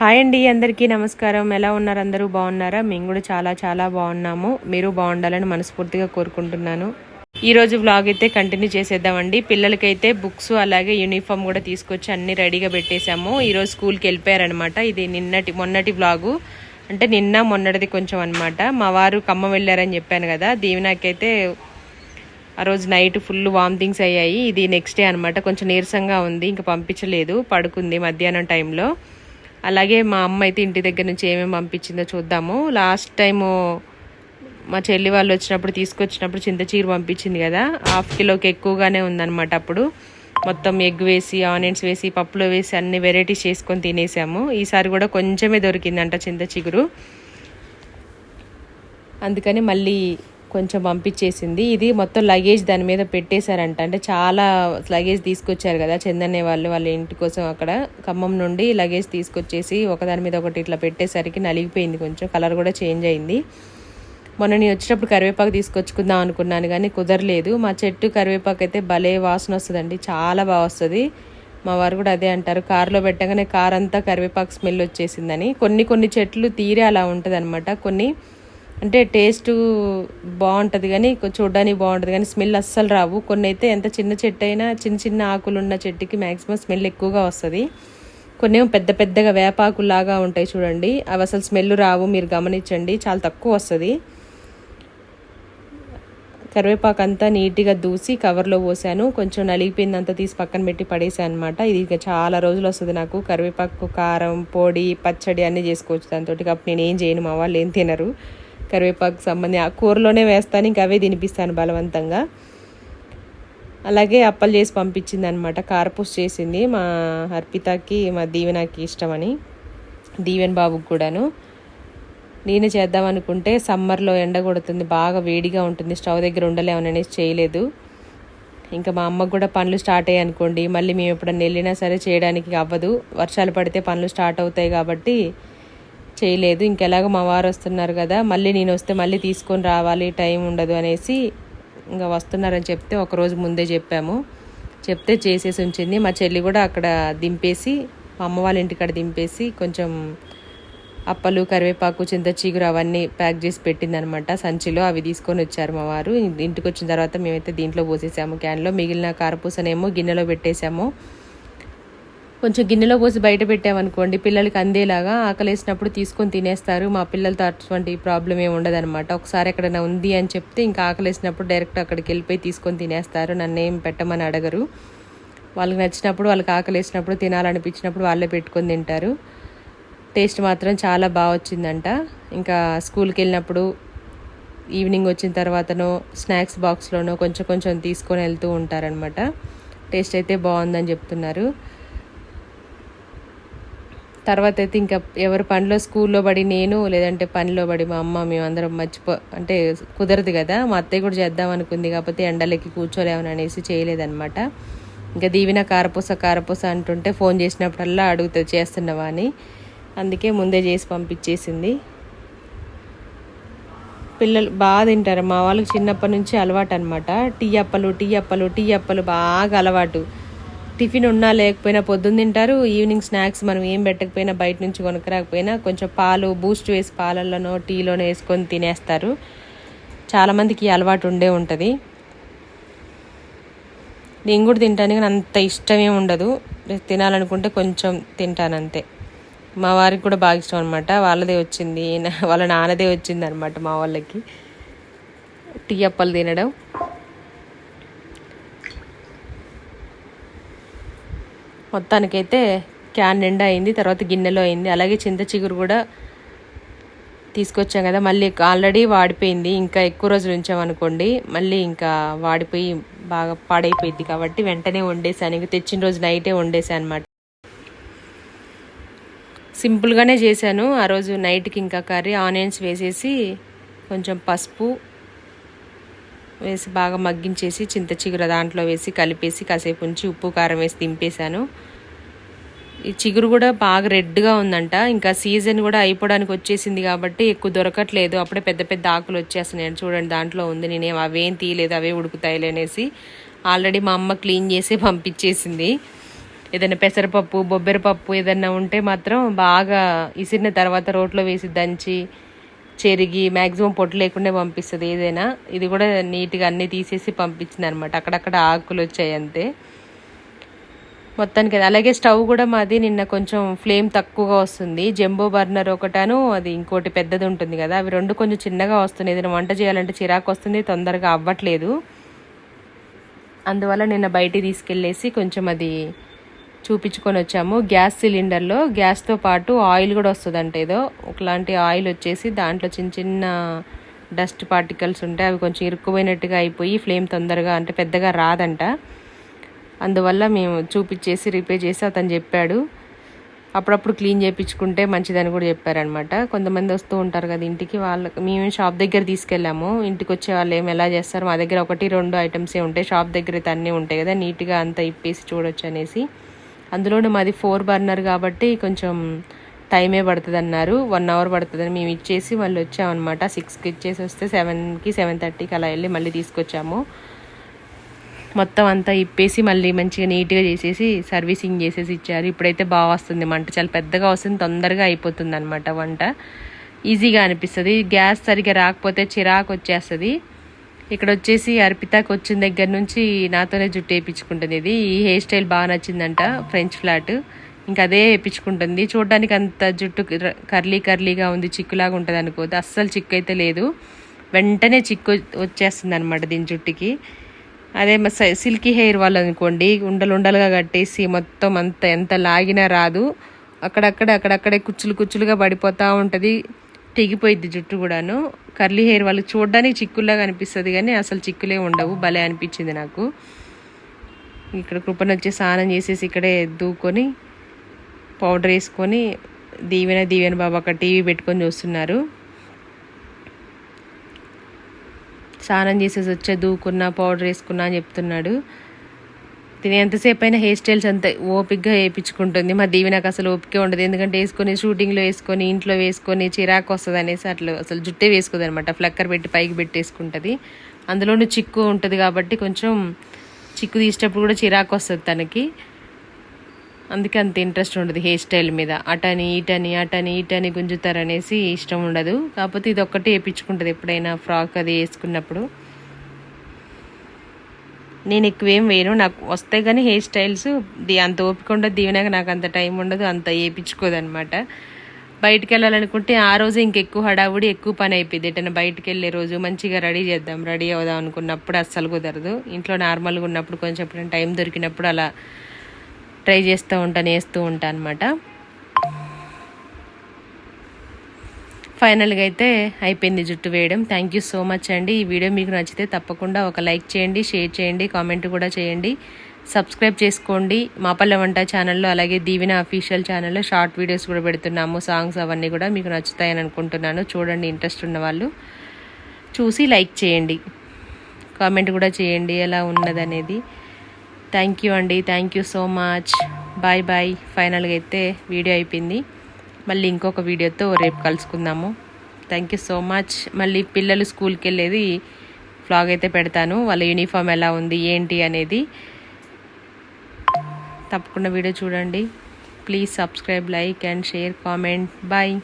Hi అండి అందరికీ నమస్కారం. ఎలా ఉన్నారు? అందరూ బాగున్నారా? మేము కూడా చాలా చాలా బాగున్నాము. మీరు బాగుండాలని మనస్ఫూర్తిగా కోరుకుంటున్నాను. ఈరోజు రోజు వ్లాగ్ అయితే కంటిన్యూ చేసేద్దామండి. పిల్లలకైతే బుక్స్ అలాగే యూనిఫామ్ కూడా తీసుకొచ్చి అన్ని రెడీగా పెట్టేశాము. ఈరోజు స్కూల్కి వెళ్ళిపోయారనమాట ఇది నిన్నటి మొన్నటి వ్లాగు అంటే నిన్న మొన్నటిది కొంచెం అనమాట మా వారు ఖమ్మం వెళ్ళారని చెప్పాను కదా. దీవెనాకైతే ఆ రోజు నైట్ ఫుల్ వామిటింగ్స్ అయ్యాయి. ఇది నెక్స్ట్ డే అనమాట కొంచెం నీరసంగా ఉంది. ఇంకా పంపించలేదు. పడుకుంది మధ్యాహ్నం టైంలో అలాగే మా అమ్మ అయితే ఇంటి దగ్గర నుంచి ఏమేమి పంపించిందో చూద్దాము. లాస్ట్ టైము మా చెల్లి వాళ్ళు వచ్చినప్పుడు తీసుకొచ్చినప్పుడు చింతచీర పంపించింది కదా. హాఫ్ కిలోకి ఎక్కువగానే ఉందన్నమాట అప్పుడు. మొత్తం ఎగ్ వేసి ఆనియన్స్ వేసి పప్పులో వేసి అన్ని వెరైటీస్ చేసుకొని తినేసాము. ఈసారి కూడా కొంచెమే దొరికిందంట చింత చిగురు. అందుకని మళ్ళీ కొంచెం పంపించేసింది. ఇది మొత్తం లగేజ్ దాని మీద పెట్టేశారంట. అంటే చాలా లగేజ్ తీసుకొచ్చారు కదా చందనే వాళ్ళు వాళ్ళ ఇంటి కోసం అక్కడ. ఖమ్మం నుండి లగేజ్ తీసుకొచ్చేసి ఒకదాని మీద ఒకటి ఇట్లా పెట్టేసరికి నలిగిపోయింది కొంచెం. కలర్ కూడా చేంజ్ అయింది. మొన్న నేను వచ్చినప్పుడు కరివేపాకు తీసుకొచ్చుకుందాం అనుకున్నాను కానీ కుదరలేదు. మా చెట్టు కరివేపాకు అయితే భలే వాసన వస్తుందండి. చాలా బాగా వస్తుంది. మా వారు కూడా అదే అంటారు. కారులో పెట్టగానే కార్ అంతా కరివేపాకు స్మెల్ వచ్చేసిందని. కొన్ని కొన్ని చెట్లు తీరే అలా ఉంటుంది కొన్ని అంటే టేస్ట్ బాగుంటుంది కానీ చూడడానికి బాగుంటుంది కానీ స్మెల్ అస్సలు రావు. కొన్ని అయితే ఎంత చిన్న చెట్టు అయినా చిన్న చిన్న ఆకులు ఉన్న చెట్టుకి మ్యాక్సిమం స్మెల్ ఎక్కువగా వస్తుంది. కొన్ని ఏమో పెద్ద పెద్దగా వేపాకులాగా ఉంటాయి చూడండి. అవి అసలు స్మెల్ రావు మీరు గమనించండి. చాలా తక్కువ వస్తుంది. కరివేపాకు అంతా నీట్గా దూసి కవర్లో పోసాను. కొంచెం నలిగిపోయిందంతా తీసి పక్కన పెట్టి పడేసాను అనమాట ఇది ఇక చాలా రోజులు వస్తుంది నాకు. కరివేపాకు కారం పొడి పచ్చడి అన్నీ చేసుకోవచ్చు దాంతో కాబట్టి నేను ఏం చేయను మా వాళ్ళు ఏం తినరు. కరివేపాకు సంబంధించి ఆ కూరలోనే వేస్తాను ఇంకా అవే తినిపిస్తాను బలవంతంగా. అలాగే అప్పలు చేసి పంపించింది అనమాట కారపూస చేసింది మా అర్పితకి మా దీవెనకి ఇష్టమని దీవెన్ బాబుకి కూడాను. నేను చేద్దాం అనుకుంటే సమ్మర్లో ఎండ కొడుతుంది బాగా వేడిగా ఉంటుంది స్టవ్ దగ్గర ఉండలేమని చేయలేదు. ఇంకా మా అమ్మకు కూడా పనులు స్టార్ట్ అయ్యాయి అనుకోండి మళ్ళీ మేము ఎప్పుడన్నా వెళ్ళినా సరే చేయడానికి అవ్వదు. వర్షాలు పడితే పనులు స్టార్ట్ అవుతాయి కాబట్టి చేయలేదు. ఇంకెలాగో మా వారు వస్తున్నారు కదా మళ్ళీ నేను వస్తే మళ్ళీ తీసుకొని రావాలి టైం ఉండదు అనేసి ఇంకా వస్తున్నారని చెప్తే ఒకరోజు ముందే చెప్పాము. చెప్తే చేసేసి ఉంచింది. మా చెల్లి కూడా అక్కడ దింపేసి మా అమ్మ వాళ్ళ ఇంటికాడ దింపేసి కొంచెం అప్పలు కరివేపాకు చింత చీగురు అవన్నీ ప్యాక్ చేసి పెట్టిందనమాట. సంచిలో అవి తీసుకొని వచ్చారు మా వారు. ఇంటికి వచ్చిన తర్వాత మేమైతే దీంట్లో పోసేసాము. క్యాన్లో మిగిలిన కారపూసనేమో గిన్నెలో పెట్టేశాము కొంచెం గిన్నెలో పోసి బయట పెట్టామనుకోండి పిల్లలకి అందేలాగా ఆకలేసినప్పుడు తీసుకొని తినేస్తారు. మా పిల్లలతో అటువంటి ప్రాబ్లం ఏమి ఉండదనమాట ఒకసారి ఎక్కడైనా ఉంది అని చెప్తే ఇంకా ఆకలేసినప్పుడు డైరెక్ట్ అక్కడికి వెళ్ళిపోయి తీసుకొని తినేస్తారు. నన్ను ఏం పెట్టమని అడగరు. వాళ్ళకి నచ్చినప్పుడు వాళ్ళకి ఆకలేసినప్పుడు తినాలనిపించినప్పుడు వాళ్ళే పెట్టుకొని తింటారు. టేస్ట్ మాత్రం చాలా బాగా వచ్చిందంట. ఇంకా స్కూల్కి వెళ్ళినప్పుడు ఈవినింగ్ వచ్చిన తర్వాతనో స్నాక్స్ బాక్స్లోనో కొంచెం కొంచెం తీసుకొని వెళ్తూ ఉంటారనమాట టేస్ట్ అయితే బాగుందని చెప్తున్నారు. తర్వాత అయితే ఇంకా ఎవరి పనిలో స్కూల్లో పడి నేను లేదంటే పనిలో పడి మా అమ్మ మేమందరం మర్చిపో అంటే కుదరదు కదా. మా అత్తయ్య కూడా చేద్దాం అనుకుంది కాకపోతే ఎండలకి కూర్చోలేమని అనేసి చేయలేదన్నమాట. ఇంకా దీవిన కారపూస కారపూస అంటుంటే ఫోన్ చేసినప్పుడల్లా అడుగుతుంది చేస్తున్నావా అని అందుకే ముందే చేసి పంపించేసింది. పిల్లలు బాగా తింటారు. మా వాళ్ళకి చిన్నప్పటి నుంచి అలవాటు అనమాట టీ అప్పలు టీ అప్పలు టీ అప్పలు బాగా అలవాటు. టిఫిన్ ఉన్నా లేకపోయినా పొద్దున్న తింటారు ఈవినింగ్ స్నాక్స్ మనం ఏం పెట్టకపోయినా బయట నుంచి కొనుక్కరాకపోయినా కొంచెం పాలు బూస్ట్ వేసి పాలల్లోనో టీలోనో వేసుకొని తినేస్తారు. చాలామందికి అలవాటు ఉండే ఉంటుంది. నేను కూడా తింటాను కానీ అంత ఇష్టమే ఉండదు. తినాలనుకుంటే కొంచెం తింటాను అంతే. మా వారికి కూడా బాగా ఇష్టం అనమాట వాళ్ళదే వచ్చింది నా- వాళ్ళ నాన్నదే వచ్చింది అనమాట మా వాళ్ళకి. టీ అప్పలు తినడం. మొత్తానికైతే క్యాన్ నిండా అయింది తర్వాత గిన్నెలో అయింది. అలాగే చింత చిగురు కూడా తీసుకొచ్చాం కదా మళ్ళీ ఆల్రెడీ వాడిపోయింది. ఇంకా ఎక్కువ రోజులు ఉంచామనుకోండి మళ్ళీ ఇంకా వాడిపోయి బాగా పాడైపోయింది కాబట్టి వెంటనే వండేసాను. ఇంక తెచ్చిన రోజు నైటే వండేసాను అనమాట సింపుల్గానే చేశాను. ఆ రోజు నైట్కి ఇంకా కర్రీ ఆనియన్స్ వేసేసి కొంచెం పసుపు వేసి బాగా మగ్గించేసి చింత చిగురు దాంట్లో వేసి కలిపేసి కాసేపు ఉంచి ఉప్పు కారం వేసి దింపేశాను. ఈ చిగురు కూడా బాగా రెడ్గా ఉందంట. ఇంకా సీజన్ కూడా అయిపోవడానికి వచ్చేసింది కాబట్టి ఎక్కువ దొరకట్లేదు. అప్పుడే పెద్ద పెద్ద ఆకులు వచ్చేస్తున్నాయి. చూడండి దాంట్లో ఉంది. నేనేం అవేం తీయలేదు అవే ఉడుకుతాయిలే అనేసి ఆల్రెడీ మా అమ్మ క్లీన్ చేసి పంపించేసింది. ఏదైనా పెసరపప్పు బొబ్బెరపప్పు ఏదైనా ఉంటే మాత్రం బాగా ఇసిరిన తర్వాత రోట్లో వేసి దంచి చెరిగి మ్యాక్సిమం పొట్టు లేకుండా పంపిస్తుంది ఏదైనా. ఇది కూడా నీట్గా అన్నీ తీసేసి పంపించింది అనమాట అక్కడక్కడ ఆకులు వచ్చాయి అంతే. మొత్తానికి అది అలాగే స్టవ్ కూడా మాది నిన్న కొంచెం ఫ్లేమ్ తక్కువగా వస్తుంది. జంబో బర్నర్ ఒకటాను అది ఇంకోటి పెద్దది ఉంటుంది కదా. అవి రెండు కొంచెం చిన్నగా వస్తుంది ఏదైనా వంట చేయాలంటే చిరాకు వస్తుంది తొందరగా అవ్వట్లేదు. అందువల్ల నిన్న బయటికి తీసుకెళ్ళేసి కొంచెం అది చూపించుకొని వచ్చాము. గ్యాస్ సిలిండర్లో గ్యాస్తో పాటు ఆయిల్ కూడా వస్తుందంట ఏదో. ఒకలాంటి ఆయిల్ వచ్చేసి దాంట్లో చిన్న చిన్న డస్ట్ పార్టికల్స్ ఉంటాయి అవి కొంచెం ఇరుక్కుపోయినట్టుగా అయిపోయి ఫ్లేమ్ తొందరగా అంటే పెద్దగా రాదంట. అందువల్ల మేము చూపించేసి రిపేర్ చేసి అతను చెప్పాడు. అప్పుడప్పుడు క్లీన్ చేయించుకుంటే మంచిదని కూడా చెప్పారనమాట కొంతమంది వస్తూ ఉంటారు కదా ఇంటికి వాళ్ళకి మేము షాప్ దగ్గర తీసుకెళ్ళాము. ఇంటికి వచ్చే వాళ్ళు ఏమి ఎలా చేస్తారు? మా దగ్గర ఒకటి రెండు ఐటమ్సే ఉంటాయి షాప్ దగ్గర అయితే అన్నీ ఉంటాయి కదా నీట్గా అంతా ఇప్పేసి చూడొచ్చు అనేసి. అందులోనూ మాది ఫోర్ బర్నర్ కాబట్టి కొంచెం టైమే పడుతుంది అన్నారు వన్ అవర్ పడుతుందని మేము ఇచ్చేసి మళ్ళీ వచ్చామన్నమాట. సిక్స్కి ఇచ్చేసి వస్తే సెవెన్కి సెవెన్ థర్టీకి అలా వెళ్ళి మళ్ళీ తీసుకొచ్చాము. మొత్తం అంతా ఇప్పేసి మళ్ళీ మంచిగా నీట్గా చేసేసి సర్వీసింగ్ చేసేసి ఇచ్చారు. ఇప్పుడైతే బాగా వస్తుంది. మంట చాలా పెద్దగా వస్తుంది. తొందరగా అయిపోతుంది అనమాట వంట. ఈజీగా అనిపిస్తుంది. గ్యాస్ సరిగా రాకపోతే చిరాకు వచ్చేస్తుంది. ఇక్కడ వచ్చేసి అర్పితాకి వచ్చిన దగ్గర నుంచి నాతోనే జుట్టు వేయించుకుంటుంది ఇది ఈ హెయిర్ స్టైల్ బాగా నచ్చిందంట ఫ్రెంచ్ ఫ్లాట్ ఇంకా అదే వేయించుకుంటుంది చూడడానికి అంత జుట్టు కర్లీ కర్లీగా ఉంది చిక్కులాగా ఉంటుంది అనుకోదు అస్సలు చిక్కు అయితే లేదు. వెంటనే చిక్కు వచ్చేస్తుంది అనమాట దీని జుట్టుకి. అదే సిల్కీ హెయిర్ వాళ్ళు అనుకోండి ఉండలు ఉండలుగా కట్టేసి మొత్తం అంత ఎంత లాగినా రాదు. అక్కడక్కడ అక్కడక్కడే కుచ్చులు కుచ్చులుగా పడిపోతూ ఉంటుంది. తెగిపోయిద్ది జుట్టు కూడాను. కర్లీ హెయిర్ వాళ్ళు చూడడానికి చిక్కుల్లాగా అనిపిస్తుంది కానీ అసలు చిక్కులే ఉండవు. భలే అనిపించింది నాకు. ఇక్కడ కృపణ వచ్చి స్నానం చేసేసి ఇక్కడే దూకొని పౌడర్ వేసుకొని దీవెన దీవెన బాబు అక్కడ టీవీ పెట్టుకొని చూస్తున్నారు. స్నానం చేసేసి వచ్చే దూకున్నా పౌడర్ వేసుకున్నా అని చెప్తున్నాడు. తిని ఎంతసేపు అయినా హెయిర్ స్టైల్స్ అంత ఓపిక్గా వేయించుకుంటుంది. మా దీవి నాకు అసలు ఓపిక ఉండదు. ఎందుకంటే వేసుకొని షూటింగ్లో వేసుకొని ఇంట్లో వేసుకొని చిరాకు వస్తుంది అనేసి అట్లా అసలు జుట్టే వేసుకోదు అనమాట ఫ్లక్కర్ పెట్టి పైకి పెట్టేసుకుంటుంది. అందులోనూ చిక్కు ఉంటుంది కాబట్టి కొంచెం చిక్కు తీసేటప్పుడు కూడా చిరాకు వస్తుంది తనకి. అందుకే అంత ఇంట్రెస్ట్ ఉండదు హెయిర్ స్టైల్ మీద. అటని ఇటని అటని ఇటని గుంజుతారనేసి ఇష్టం ఉండదు. కాకపోతే ఇది ఒక్కటి వేయించుకుంటుంది ఎప్పుడైనా ఫ్రాక్ అది వేసుకున్నప్పుడు. నేను ఎక్కువేం వేయను. నాకు వస్తాయి కానీ హెయిర్ స్టైల్స్ అంత ఓపిక ఉండదు దీవెనాక నాకు అంత టైం ఉండదు అంత వేయించుకోదనమాట బయటికి వెళ్ళాలనుకుంటే ఆ రోజు ఇంకెక్కువ హడావుడి ఎక్కువ పని అయిపోయింది ఎటైనా బయటికి వెళ్ళే రోజు మంచిగా రెడీ చేద్దాం రెడీ అవుదాం అనుకున్నప్పుడు అస్సలు కుదరదు. ఇంట్లో నార్మల్గా ఉన్నప్పుడు కొంచెం టైం దొరికినప్పుడు అలా ట్రై చేస్తూ ఉంటాను వేస్తూ ఉంటాను అనమాట ఫైనల్గా అయితే అయిపోయింది జుట్టు వేయడం. థ్యాంక్ యూ సో మచ్ అండి. ఈ వీడియో మీకు నచ్చితే తప్పకుండా ఒక లైక్ చేయండి షేర్ చేయండి కామెంట్ కూడా చేయండి. సబ్స్క్రైబ్ చేసుకోండి. మాపల్ల వంట ఛానల్లో అలాగే దీవిన అఫీషియల్ ఛానల్లో షార్ట్ వీడియోస్ కూడా పెడుతున్నాము. సాంగ్స్ అవన్నీ కూడా మీకు నచ్చుతాయని అనుకుంటున్నాను. చూడండి ఇంట్రెస్ట్ ఉన్న వాళ్ళు చూసి లైక్ చేయండి. కామెంట్ కూడా చేయండి ఎలా ఉన్నదనేది. థ్యాంక్ యూ అండి. Thank you so much bye bye ఫైనల్గా అయితే వీడియో అయిపోయింది. మళ్ళీ ఇంకొక వీడియోతో రేపు కలుసుకుందాము. థ్యాంక్ యూ సో మచ్ మళ్ళీ పిల్లలు స్కూల్కి వెళ్ళేది ఫ్లాగ్ అయితే పెడతాను. వాళ్ళ యూనిఫామ్ ఎలా ఉంది ఏంటి అనేది తప్పకుండా వీడియో చూడండి. Please subscribe like and share comment bye